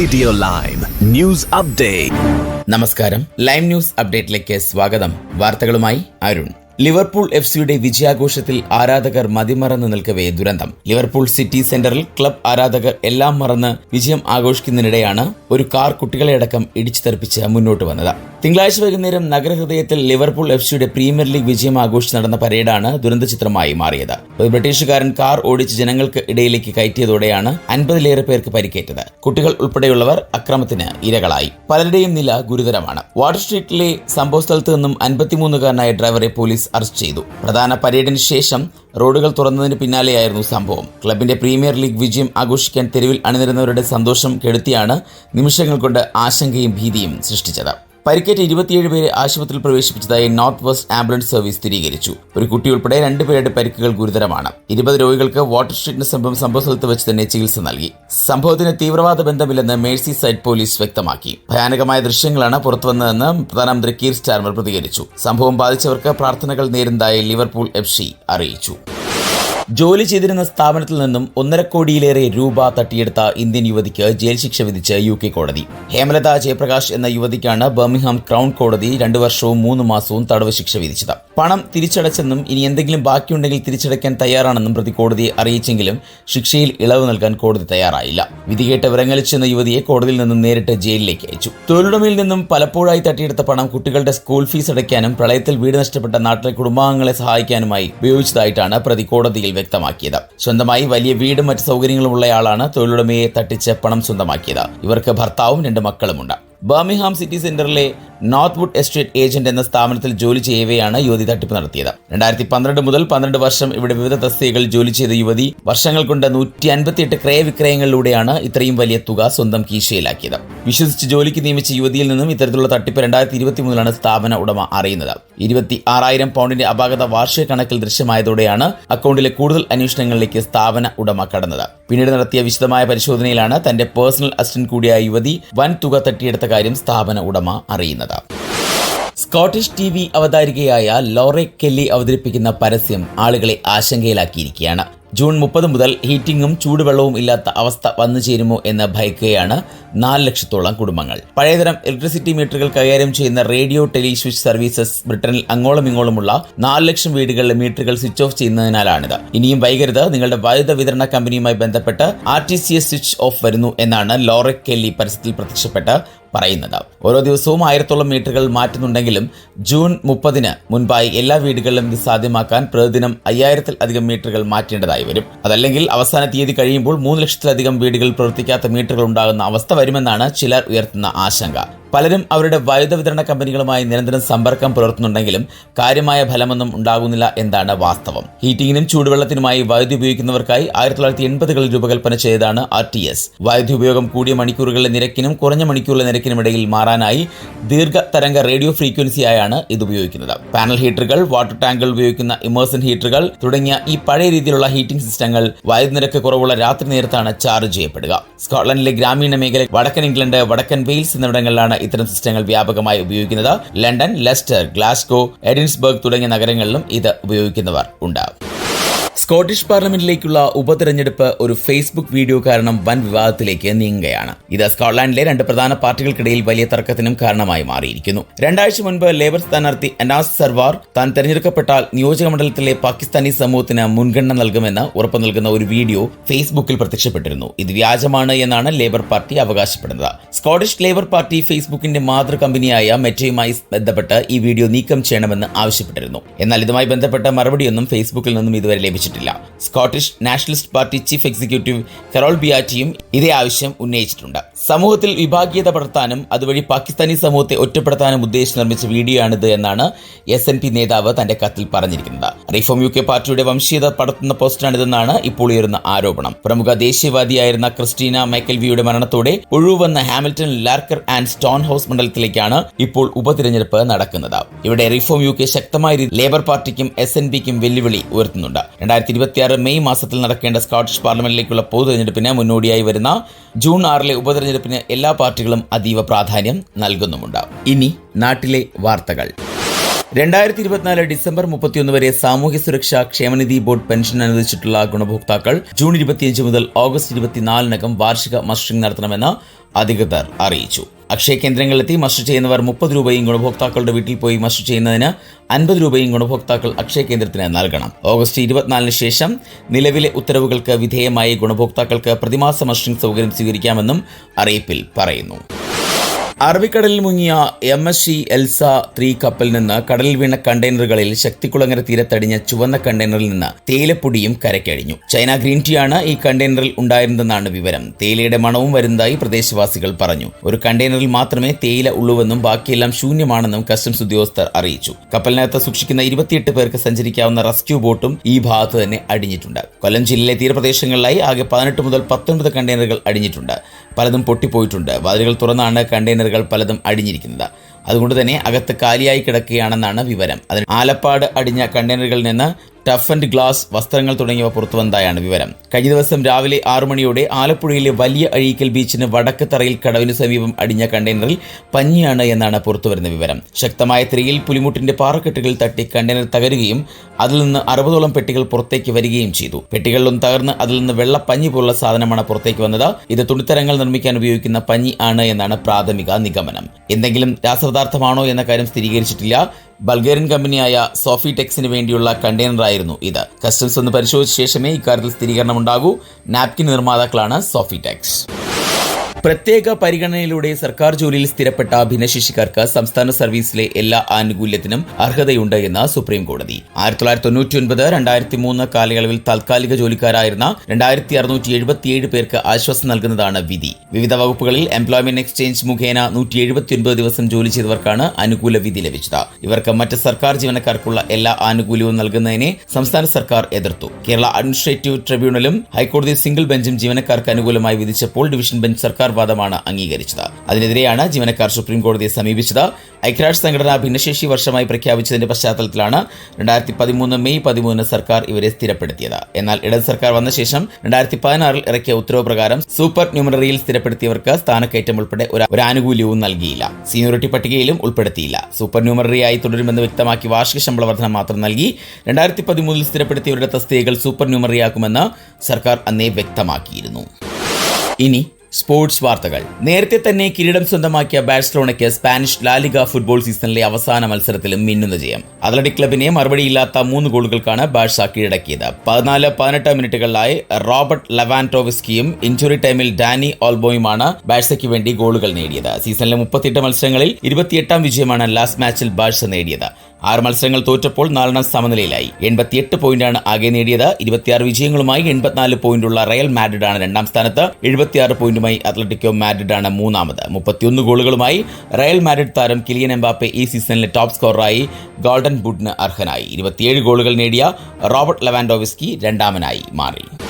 Radio lime news update നമസ്കാരം. Lime news അപ്ഡേറ്റിലേക്ക് സ്വാഗതം. വാർത്തകളുമായി അരുൺ. ലിവർപൂൾ എഫ് സിയുടെ വിജയാഘോഷത്തിൽ ആരാധകർ മതിമറന്ന് നിൽക്കവേ ദുരന്തം. ലിവർപൂൾ സിറ്റി സെന്ററിൽ ക്ലബ് ആരാധകർ എല്ലാം മറന്ന് വിജയം ആഘോഷിക്കുന്നതിനിടെയാണ് ഒരു കാർ കുട്ടികളെയടക്കം ഇടിച്ചു തെറിപ്പിച്ച് മുന്നോട്ട് വന്നത്. തിങ്കളാഴ്ച വൈകുന്നേരം നഗരഹൃദയത്തിൽ ലിവർപൂൾ എഫ് സിയുടെ പ്രീമിയർ ലീഗ് വിജയം ആഘോഷിച്ച് നടന്ന പരേഡാണ് ദുരന്ത ചിത്രമായി മാറിയത്. ഒരു ബ്രിട്ടീഷുകാരൻ കാർ ഓടിച്ച് ജനങ്ങൾക്ക് ഇടയിലേക്ക് കയറ്റിയതോടെയാണ് അൻപതിലേറെ പേർക്ക് പരിക്കേറ്റത്. കുട്ടികൾ ഉൾപ്പെടെയുള്ളവർ അക്രമത്തിന് ഇരകളായി. പലരുടെയും നില ഗുരുതരമാണ്. വാട്ടർ സ്ട്രീറ്റിലെ സംഭവസ്ഥലത്ത് നിന്നും അൻപത്തിമൂന്നുകാരനായ ഡ്രൈവറെ പോലീസ് അറസ്റ്റ് ചെയ്തു. പ്രധാന പരേഡിന് ശേഷം റോഡുകൾ തുറന്നതിന് പിന്നാലെയായിരുന്നു സംഭവം. ക്ലബിന്റെ പ്രീമിയർ ലീഗ് വിജയം ആഘോഷിക്കാൻ തെരുവിൽ അണിനിരുന്നവരുടെ സന്തോഷം കെടുത്തിയാണ് നിമിഷങ്ങൾ കൊണ്ട് ആശങ്കയും ഭീതിയും സൃഷ്ടിച്ചത്. പരിക്കേറ്റ ഇരുപത്തിയേഴ് പേരെ ആശുപത്രിയിൽ പ്രവേശിപ്പിച്ചതായി നോർത്ത് വെസ്റ്റ് ആംബുലൻസ് സർവീസ് സ്ഥിരീകരിച്ചു. ഒരു കുട്ടി ഉൾപ്പെടെ രണ്ടുപേരുടെ പരിക്കുകൾ ഗുരുതരമാണ്. ഇരുപത് രോഗികൾക്ക് വാട്ടർ സ്ട്രീറ്റിന് സമീപം സംഭവ സ്ഥലത്ത് വെച്ച് തന്നെ ചികിത്സ നൽകി. സംഭവത്തിന് തീവ്രവാദ ബന്ധമില്ലെന്ന് മേഴ്സി സൈഡ് പോലീസ് വ്യക്തമാക്കി. ഭയാനകമായ ദൃശ്യങ്ങളാണ് പുറത്തുവന്നതെന്ന് പ്രധാനമന്ത്രി കീർ സ്റ്റാർമർ പ്രതികരിച്ചു. സംഭവം ബാധിച്ചവർക്ക് പ്രാർത്ഥനകൾ നേരുന്നതായി ലിവർപൂൾ എഫ് അറിയിച്ചു. ജോലി ചെയ്തിരുന്ന സ്ഥാപനത്തിൽ നിന്നും ഒന്നര കോടിയിലേറെ രൂപ തട്ടിയെടുത്ത ഇന്ത്യൻ യുവതിക്ക് ജയിൽ ശിക്ഷ വിധിച്ച് യു കെ കോടതി. ഹേമലത ജയപ്രകാശ് എന്ന യുവതിക്കാണ് ബർമിംഗ്ഹാം ക്രൗൺ കോടതി രണ്ടു വർഷവും മൂന്ന് മാസവും തടവ് ശിക്ഷ വിധിച്ചത്. പണം തിരിച്ചടച്ചെന്നും ഇനി എന്തെങ്കിലും ബാക്കിയുണ്ടെങ്കിൽ തിരിച്ചടയ്ക്കാൻ തയ്യാറാണെന്നും പ്രതി കോടതിയെ അറിയിച്ചെങ്കിലും ശിക്ഷയിൽ ഇളവ് നൽകാൻ കോടതി തയ്യാറായില്ല. വിധികേട്ട് വിറങ്ങലിച്ചെന്ന യുവതിയെ കോടതിയിൽ നിന്നും നേരിട്ട് ജയിലിലേക്ക് അയച്ചു. തൊഴിലുടമയിൽ നിന്നും പലപ്പോഴായി തട്ടിയെടുത്ത പണം കുട്ടികളുടെ സ്കൂൾ ഫീസ് അടയ്ക്കാനും പ്രളയത്തിൽ വീട് നഷ്ടപ്പെട്ട നാട്ടിലെ കുടുംബാംഗങ്ങളെ സഹായിക്കാനുമായി ഉപയോഗിച്ചതായിട്ടാണ് പ്രതി കോടതിയിൽ വ്യക്തമാക്കിയത്. സ്വന്തമായി വലിയ വീടും മറ്റ് സൗകര്യങ്ങളും ഉള്ളയാളാണ് തൊഴിലുടമയെ തട്ടിച്ച് പണം സ്വന്തമാക്കിയത്. ഇവർക്ക് ഭർത്താവും രണ്ട് മക്കളുമുണ്ട്. ബർമിഹാം സിറ്റി സെന്ററിലെ നോർത്ത് വുഡ് എസ്റ്റേറ്റ് ഏജന്റ് എന്ന സ്ഥാപനത്തിൽ ജോലി ചെയ്യവെയാണ് യുവതി തട്ടിപ്പ് നടത്തിയത്. രണ്ടായിരത്തി പന്ത്രണ്ട് മുതൽ പന്ത്രണ്ട് വർഷം ഇവിടെ വിവിധ തസ്തികകളിൽ ജോലി ചെയ്ത യുവതി വർഷങ്ങൾ കൊണ്ട് നൂറ്റി അൻപത്തിയെട്ട് ക്രയവിക്രയങ്ങളിലൂടെയാണ് ഇത്രയും വലിയ തുക സ്വന്തം കീശയിലാക്കിയത്. വിശ്വസിച്ച് ജോലിക്ക് നിയമിച്ച യുവതിയിൽ നിന്നും ഇത്തരത്തിലുള്ള തട്ടിപ്പ് രണ്ടായിരത്തി ഇരുപത്തി മൂന്നിലാണ് സ്ഥാപന ഉടമ അറിയുന്നത്. ഇരുപത്തി ആറായിരം പൗണ്ടിന്റെ അപാകത വാർഷിക കണക്കിൽ ദൃശ്യമായതോടെയാണ് അക്കൗണ്ടിലെ കൂടുതൽ അന്വേഷണങ്ങളിലേക്ക് സ്ഥാപന ഉടമ കടന്നത്. പിന്നീട് നടത്തിയ വിശദമായ പരിശോധനയിലാണ് തന്റെ പേഴ്സണൽ അസിസ്റ്റന്റ് കൂടിയായ യുവതി വൻ തുക തട്ടിയെടുത്ത കാര്യം സ്ഥാപന ഉടമ അറിയുന്നത്. സ്കോട്ടിഷ് ടി വി അവതാരികയായ ലോറെ കെല്ലി അവതരിപ്പിക്കുന്ന പരസ്യം ആളുകളെ ആശങ്കയിലാക്കിയിരിക്കുകയാണ്. ജൂൺ മുപ്പത് മുതൽ ഹീറ്റിംഗും ചൂടുവെള്ളവും ഇല്ലാത്ത അവസ്ഥ വന്നു ചേരുമോ എന്ന് ഭയക്കുകയാണ് നാല് ലക്ഷത്തോളം കുടുംബങ്ങൾ. പഴയതരം ഇലക്ട്രിസിറ്റി മീറ്ററുകൾ കൈകാര്യം ചെയ്യുന്ന റേഡിയോ ടെലി സ്വിച്ച് സർവീസസ് ബ്രിട്ടനിൽ അങ്ങോളം ഇങ്ങോളമുള്ള നാല് ലക്ഷം വീടുകളിലെ മീറ്ററുകൾ സ്വിച്ച് ഓഫ് ചെയ്യുന്നതിനാലാണിത്. ഇനിയും വൈകരുത് നിങ്ങളുടെ വൈദ്യുത വിതരണ കമ്പനിയുമായി ബന്ധപ്പെട്ട് R T C S switch off വരുന്നു എന്നാണ് ലോറക് കെല്ലി പരസ്യത്തിൽ പ്രത്യക്ഷപ്പെട്ട് പറയുന്നത്. ഓരോ ദിവസവും ആയിരത്തോളം മീറ്ററുകൾ മാറ്റുന്നുണ്ടെങ്കിലും ജൂൺ മുപ്പതിന് മുൻപായി എല്ലാ വീടുകളിലും ഇത് സാധ്യമാക്കാൻ പ്രതിദിനം അയ്യായിരത്തിൽ അധികം മീറ്ററുകൾ മാറ്റേണ്ടതായി വരും. അതല്ലെങ്കിൽ അവസാന തീയതി കഴിയുമ്പോൾ മൂന്ന് ലക്ഷത്തിലധികം വീടുകൾ പ്രവർത്തിക്കാത്ത മീറ്ററുകൾ ഉണ്ടാകുന്ന അവസ്ഥ വരുമെന്നാണ് ചിലർ ഉയർത്തുന്ന ആശങ്ക. പലരും അവരുടെ വൈദ്യുത വിതരണ കമ്പനികളുമായി നിരന്തരം സമ്പർക്കം പുലർത്തുന്നുണ്ടെങ്കിലും കാര്യമായ ഫലമൊന്നും ഉണ്ടാകുന്നില്ല എന്നാണ് വാസ്തവം. ഹീറ്റിംഗിനും ചൂടുവെള്ളത്തിനുമായി വൈദ്യുതി ഉപയോഗിക്കുന്നവർക്കായി ആയിരത്തി തൊള്ളായിരത്തി എൺപതുകളിൽ രൂപകൽപ്പന ചെയ്തതാണ് ആർ ടി എസ്. വൈദ്യുതി ഉപയോഗം കൂടിയ മണിക്കൂറുകളുടെ നിരക്കിനും കുറഞ്ഞ മണിക്കൂറുകളുടെ നിരക്കിനും ഇടയിൽ മാറാനായി ദീർഘ തരംഗ റേഡിയോ ഫ്രീക്വൻസി ആയാണ് ഇത് ഉപയോഗിക്കുന്നത്. പാനൽ ഹീറ്ററുകൾ വാട്ടർ ടാങ്കുകൾ ഉപയോഗിക്കുന്ന ഇമേഴ്സൺ ഹീറ്ററുകൾ തുടങ്ങിയ ഈ പഴയ രീതിയിലുള്ള ഹീറ്റിംഗ് സിസ്റ്റങ്ങൾ വൈദ്യുതി നിരക്ക് കുറവുള്ള രാത്രി നേരത്താണ് ചാർജ് ചെയ്യപ്പെടുക. സ്കോട്ട്ലൻഡിലെ ഗ്രാമീണ മേഖല വടക്കൻ ഇംഗ്ലണ്ട് വടക്കൻ വെയിൽസ് എന്നിവിടങ്ങളിലാണ് ഇത്തരം സിസ്റ്റങ്ങൾ വ്യാപകമായി ഉപയോഗിക്കുന്നത്. ലണ്ടൻ ലെസ്റ്റർ ഗ്ലാസ്കോ എഡിൻസ്ബർഗ് തുടങ്ങിയ നഗരങ്ങളിലും ഇത് ഉപയോഗിക്കുന്നവർ ഉണ്ട് സ്കോട്ടിഷ് പാർലമെന്റിലേക്കുള്ള ഉപതെരഞ്ഞെടുപ്പ് ഒരു ഫേസ്ബുക്ക് വീഡിയോ കാരണം വൻ വിവാദത്തിലേക്ക് നീങ്ങുകയാണ്. ഇത് സ്കോട്ട്ലാൻഡിലെ രണ്ട് പ്രധാന പാർട്ടികൾക്കിടയിൽ വലിയ തർക്കത്തിനും കാരണമായി മാറിയിരിക്കുന്നു. രണ്ടാഴ്ച മുൻപ് ലേബർ സ്ഥാനാർത്ഥി അനാസ് സർവാർ താൻ തെരഞ്ഞെടുക്കപ്പെട്ടാൽ നിയോജക മണ്ഡലത്തിലെ പാകിസ്ഥാനി സമൂഹത്തിന് മുൻഗണന നൽകുമെന്ന് ഉറപ്പു നൽകുന്ന ഒരു വീഡിയോ ഫേസ്ബുക്കിൽ പ്രത്യക്ഷപ്പെട്ടിരുന്നു. ഇത് വ്യാജമാണ് എന്നാണ് ലേബർ പാർട്ടി അവകാശപ്പെടുന്നത്. സ്കോട്ടിഷ് ലേബർ പാർട്ടി ഫേസ്ബുക്കിന്റെ മാതൃ കമ്പനിയായ മെറ്റയുമായി ബന്ധപ്പെട്ട് ഈ വീഡിയോ നീക്കം ചെയ്യണമെന്ന് ആവശ്യപ്പെട്ടിരുന്നു. എന്നാൽ ഇതുമായി ബന്ധപ്പെട്ട മറുപടിയൊന്നും ഫേസ്ബുക്കിൽ നിന്നും ഇതുവരെ ലഭിച്ചിട്ടില്ല. Scottish Nationalist Party chief executive Carol ബിയാറ്റിയും ഇതേ ആവശ്യം ഉന്നയിച്ചിട്ടുണ്ട്. സമൂഹത്തിൽ വിഭാഗീയത പടർത്താനും അതുവഴി പാകിസ്ഥാനി സമൂഹത്തെ ഒറ്റപ്പെടുത്താനും ഉദ്ദേശിച്ച് നിർമ്മിച്ച വീഡിയോ ആണിത് എന്നാണ് എസ് എൻ പി നേതാവ് തന്റെ കത്തിൽ പറഞ്ഞിരിക്കുന്നത്. റിഫോം യു കെ പാർട്ടിയുടെ വംശീയത പടർത്തുന്ന പോസ്റ്റാണിതെന്നാണ് ഇപ്പോൾ ഉയരുന്ന ആരോപണം. പ്രമുഖ ദേശീയവാദിയായിരുന്ന ക്രിസ്റ്റീന മൈക്കൽവിയുടെ മരണത്തോടെ ഒഴിവുവന്ന Hamilton Larkhall and Stonehouse മണ്ഡലത്തിലേക്കാണ് ഇപ്പോൾ ഉപതിരഞ്ഞെടുപ്പ് നടക്കുന്നത്. ഇവിടെ റിഫോം യു കെ ശക്തമായ ലേബർ പാർട്ടിക്കും എസ് എൻ പിക്കും വെല്ലുവിളി ഉയർത്തുന്നുണ്ട്. രണ്ടായിരത്തി ഇരുപത്തിയാറ് മെയ് മാസത്തിൽ നടക്കേണ്ട സ്കോട്ടിഷ് പാർലമെന്റിലേക്കുള്ള പൊതു തെരഞ്ഞെടുപ്പിന് മുന്നോടിയായി വരുന്ന ജൂൺ ആറിലെ ഉപതെരഞ്ഞെടുപ്പിന് എല്ലാ പാർട്ടികളും അതീവ പ്രാധാന്യം നൽകുന്നുമുണ്ട്. ഇനി നാട്ടിലെ വാർത്തകൾ. രണ്ടായിരത്തി ഇരുപത്തിനാല് ഡിസംബർ മുപ്പത്തിയൊന്ന് വരെ സാമൂഹ്യ സുരക്ഷാ ക്ഷേമനിധി ബോർഡ് പെൻഷൻ അനുവദിച്ചിട്ടുള്ള ഗുണഭോക്താക്കൾ ജൂൺ ഇരുപത്തിയഞ്ച് മുതൽ ഓഗസ്റ്റ് ഇരുപത്തിനാലിനകം വാർഷിക മസ്റ്ററിംഗ് നടത്തണമെന്ന് അധികൃതർ അറിയിച്ചു. അക്ഷയ കേന്ദ്രങ്ങളിലെത്തി മസ്റ്റർ ചെയ്യുന്നവർ മുപ്പത് രൂപയും ഗുണഭോക്താക്കളുടെ വീട്ടിൽ പോയി മസ്റ്റർ ചെയ്യുന്നതിന് അൻപത് രൂപയും ഗുണഭോക്താക്കൾ അക്ഷയ കേന്ദ്രത്തിന് നൽകണം. ഓഗസ്റ്റ് ഇരുപത്തിനാലിന് ശേഷം നിലവിലെ ഉത്തരവുകൾക്ക് വിധേയമായി ഗുണഭോക്താക്കൾക്ക് പ്രതിമാസ മസ്റ്ററിംഗ് സൗകര്യം സ്വീകരിക്കാമെന്നും അറിയിപ്പിൽ പറയുന്നു. അറബിക്കടലിൽ മുങ്ങിയ M S C Elsa three കപ്പലിൽ നിന്ന് കടലിൽ വീണ കണ്ടെയ്നറുകളിൽ ശക്തികുളങ്ങര തീരത്തടിഞ്ഞ ചുവന്ന കണ്ടെയ്നറിൽ നിന്ന് തേയിലപ്പൊടിയും കരക്കഴിഞ്ഞു. ചൈന ഗ്രീൻ ടീ ആണ് ഈ കണ്ടെയ്നറിൽ ഉണ്ടായിരുന്നതെന്നാണ് വിവരം. തേയിലയുടെ മണവും വരുന്നതായി പ്രദേശവാസികൾ പറഞ്ഞു. ഒരു കണ്ടെയ്നറിൽ മാത്രമേ തേയില ഉള്ളൂവെന്നും ബാക്കിയെല്ലാം ശൂന്യമാണെന്നും കസ്റ്റംസ് ഉദ്യോഗസ്ഥർ അറിയിച്ചു. കപ്പലിനകത്ത് സൂക്ഷിക്കുന്ന ഇരുപത്തിയെട്ട് പേർക്ക് സഞ്ചരിക്കാവുന്ന റെസ്ക്യൂ ബോട്ടും ഈ ഭാഗത്ത് തന്നെ അടിഞ്ഞിട്ടുണ്ട്. കൊല്ലം ജില്ലയിലെ തീരപ്രദേശങ്ങളിലായി ആകെ പതിനെട്ട് മുതൽ പത്തൊൻപത് കണ്ടെയ്നറുകൾ അടിഞ്ഞിട്ടുണ്ട്. പലതും പൊട്ടിപ്പോയിട്ടുണ്ട്. വാതിലുകൾ തുറന്നാണ് കണ്ടെയ്നറുകൾ പലതും അടിഞ്ഞിരിക്കുന്നത്. അതുകൊണ്ട് തന്നെ അകത്ത് കാലിയായി കിടക്കുകയാണെന്നാണ് വിവരം. അതിന് ആലപ്പാട് അടിഞ്ഞ കണ്ടെയ്നറുകളിൽ നിന്ന് ടഫ് ആൻഡ് ഗ്ലാസ് വസ്ത്രങ്ങൾ തുടങ്ങിയവ പുറത്തുവന്നതായാണ് വിവരം. കഴിഞ്ഞ ദിവസം രാവിലെ ആറു മണിയോടെ ആലപ്പുഴയിലെ വലിയ അഴീക്കൽ ബീച്ചിന് വടക്ക് തറയിൽ കടവിന് സമീപം അടിഞ്ഞ കണ്ടെയ്നറിൽ പഞ്ഞിയാണ് എന്നാണ് പുറത്തുവരുന്ന വിവരം. ശക്തമായ തിരയിൽ പുലിമുട്ടിന്റെ പാറക്കെട്ടുകൾ തട്ടി കണ്ടെയ്നർ തകരുകയും അതിൽ നിന്ന് അറുപതോളം പെട്ടികൾ പുറത്തേക്ക് വരികയും ചെയ്തു. പെട്ടികളിലും തകർന്ന് അതിൽ നിന്ന് വെള്ള പഞ്ഞി പോലുള്ള സാധനമാണ് പുറത്തേക്ക് വന്നത്. ഇത് തുണിത്തരങ്ങൾ നിർമ്മിക്കാൻ ഉപയോഗിക്കുന്ന പഞ്ഞി ആണ് എന്നാണ് പ്രാഥമിക നിഗമനം. എന്തെങ്കിലും രാസപദാർത്ഥമാണോ എന്ന കാര്യം സ്ഥിരീകരിച്ചിട്ടില്ല. ബൾഗേറിയൻ കമ്പനിയായ സോഫി ടെക്സിന് വേണ്ടിയുള്ള കണ്ടെയ്നറായിരുന്നു ഇത്. കസ്റ്റംസ് ഒന്ന് പരിശോധിച്ച ശേഷമേ ഇക്കാര്യത്തിൽ സ്ഥിരീകരണം ഉണ്ടാകൂ നാപ്കിൻ നിർമ്മാതാക്കളാണ് സോഫി ടെക്സ്. പ്രത്യേക പരിഗണനയിലൂടെ സർക്കാർ ജോലിയിൽ സ്ഥിരപ്പെട്ട ഭിന്നശേഷിക്കാർക്ക് സംസ്ഥാന സർവീസിലെ എല്ലാ ആനുകൂല്യത്തിനും അർഹതയുണ്ട് എന്ന് സുപ്രീം കോടതി. ആയിരത്തി തൊള്ളായിരത്തി തൊണ്ണൂറ്റി ഒൻപത് രണ്ടായിരത്തി മൂന്ന് കാലയളവിൽ താൽക്കാലിക ജോലിക്കാരായിരുന്ന രണ്ടായിരത്തി അറുന്നൂറ്റി എഴുപത്തിയേഴ് പേർക്ക് ആശ്വാസം നൽകുന്നതാണ് വിധി. വിവിധ വകുപ്പുകളിൽ എംപ്ലോയ്മെന്റ് എക്സ്ചേഞ്ച് മുഖേന നൂറ്റി എഴുപത്തിയൊൻപത് ദിവസം ജോലി ചെയ്തവർക്കാണ് അനുകൂല വിധി ലഭിച്ചത്. ഇവർക്ക് മറ്റ് സർക്കാർ ജീവനക്കാർക്കുള്ള എല്ലാ ആനുകൂല്യവും നൽകുന്നതിനെ സംസ്ഥാന സർക്കാർ എതിർത്തു. കേരള അഡ്മിനിസ്ട്രേറ്റീവ് ട്രിബ്യൂണലും ഹൈക്കോടതി സിംഗിൾ ബെഞ്ചും ജീവനക്കാർക്ക് അനുകൂലമായി വിധിച്ചപ്പോൾ ഡിവിഷൻ ബെഞ്ച് സർക്കാർ വാദമാണ് അംഗീകരിച്ചത്. അതിനെതിരെയാണ് ജീവനക്കാർ സുപ്രീം കോടതിയെ സമീപിച്ചത്. ഐക്യരാഷ്ട്ര സംഘടന ഭിന്നശേഷി വർഷമായി പ്രഖ്യാപിച്ചതിന്റെ പശ്ചാത്തലത്തിലാണ് രണ്ടായിരത്തി പതിമൂന്ന് മെയ് പതിമൂന്ന് സർക്കാർ ഇവരെ സ്ഥിരപ്പെടുത്തിയത്. എന്നാൽ ഇടത് സർക്കാർ വന്ന ശേഷം രണ്ടായിരത്തി പതിനാറിൽ ഇറക്കിയ ഉത്തരവ് പ്രകാരം സൂപ്പർ ന്യൂമററിയിൽ സ്ഥിരപ്പെടുത്തിയവർക്ക് സ്ഥാനക്കയറ്റം ഉൾപ്പെടെ ഒരു ആനുകൂല്യവും നൽകിയില്ല. സീനിയോറിറ്റി പട്ടികയിലും ഉൾപ്പെടുത്തിയില്ല. സൂപ്പർ ന്യൂമററിയായി തുടരുമെന്ന് വ്യക്തമാക്കി വാർഷിക ശമ്പള വർധന മാത്രം നൽകി രണ്ടായിരത്തി പതിമൂന്നിൽ സ്ഥിരപ്പെടുത്തിയവരുടെ തസ്തികകൾ സൂപ്പർ ന്യൂമറിയാക്കുമെന്ന് സർക്കാർ അന്നേ വ്യക്തമാക്കിയിരുന്നു. ഇനി സ്പോർട്സ് വാർത്തകൾ. നേരത്തെ തന്നെ കിരീടം സ്വന്തമാക്കിയ ബാഴ്സലോണയ്ക്ക് സ്പാനിഷ് ലാലിഗ ഫുട്ബോൾ സീസണിലെ അവസാന മത്സരത്തിലും മിന്നുന്ന ജയം. അത്ലറ്റിക് ക്ലബിനെ മറുപടിയില്ലാത്ത മൂന്ന് ഗോളുകൾക്കാണ് ബാഴ്സ കീഴടക്കിയത്. പതിനാല് പതിനെട്ട് മിനിറ്റുകളിലായി റോബർട്ട് ലവാൻടോവിസ്കിയും ഇഞ്ചുറി ടൈമിൽ ഡാനി ഓൾബോയുമാണ് ബാഴ്സയ്ക്ക് വേണ്ടി ഗോളുകൾ നേടിയത്. സീസണിലെ മുപ്പത്തിയെട്ട് മത്സരങ്ങളിൽ ഇരുപത്തിയെട്ടാം വിജയമാണ് ലാസ്റ്റ് മാച്ചിൽ ബാഴ്സ നേടിയത്. ആറ് മത്സരങ്ങൾ തോറ്റപ്പോൾ നാലെണ്ണം സമനിലയിലായി. എൺപത്തിയെട്ട് പോയിന്റാണ് ആകെ നേടിയത്. ഇരുപത്തിയാറ് വിജയങ്ങളുമായി എൺപത്തിനാല് പോയിന്റുള്ള റയൽ മാഡ്രിഡ് ആണ് രണ്ടാം സ്ഥാനത്ത്. എഴുപത്തിയാറ് പോയിന്റുമായി അത്ലറ്റിക്കോ ആണ് മൂന്നാമത്. മുപ്പത്തിയൊന്ന് ഗോളുകളുമായി റയൽ മാഡ്രിഡ് താരം കിലിയൻ എംബാപ്പെ ഈ സീസണിലെ ടോപ്പ് സ്കോററായി ഗോൾഡൻ ബുഡിന് അർഹനായി. ഇരുപത്തിയേഴ് ഗോളുകൾ നേടിയ റോബർട്ട് ലെവാൻഡോവിസ്കി രണ്ടാമനായി മാറി.